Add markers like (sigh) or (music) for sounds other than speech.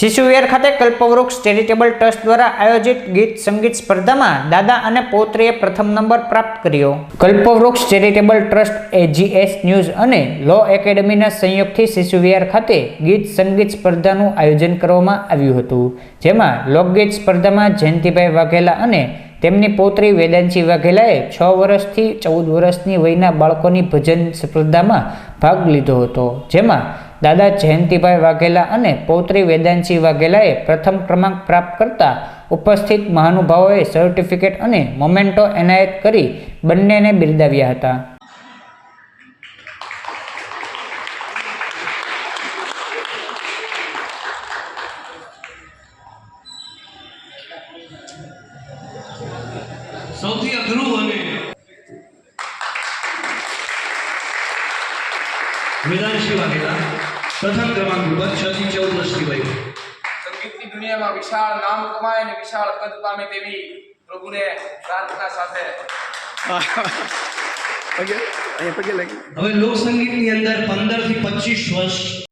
શિશુવિહાર ખાતે કલ્પવૃક્ષ charitable trust દ્વારા આયોજિત ગીત સંગીત સ્પર્ધામાં દાદા અને પૌત્રીએ પ્રથમ નંબર પ્રાપ્ત કર્યો. Kalpavruksh charitable trust AGS news અને લો એકેડમીના સંયોગથી શિશુવિહાર ખાતે ગીત સંગીત સ્પર્ધાનું આયોજન કરવામાં આવ્યું હતું. જેમાં લોકગીત સ્પર્ધામાં જયંતિભાઈ વાઘેલા અને તેમની પૌત્રી વેદાંશી વાઘેલાએ છ વર્ષથી ચૌદ વર્ષની વયના બાળકોની ભજન સ્પર્ધામાં ભાગ લીધો હતો. જેમાં દાદા જયંતિભાઈ વાઘેલા અને પૌત્રી વેદાંશી વાઘેલાએ પ્રથમ ક્રમાંક પ્રાપ્ત કરતા ઉપસ્થિત મહાનુભાવોએ સર્ટિફિકેટ અને મોમેન્ટો એનાયત કરી બંનેને બિરદાવ્યા હતા. સૌથી અઘરું અને વેદાંશી વાઘેલા પ્રથમ ક્રમાંક ઉપર છ થી ચૌદ વર્ષની વય સંગીતની દુનિયામાં વિશાળ નામ કમાય અને વિશાળ કદ પામે તેવી પ્રભુને પ્રાર્થના સાથે (laughs) હવે લોક સંગીતની અંદર પંદરથી પચીસ વર્ષ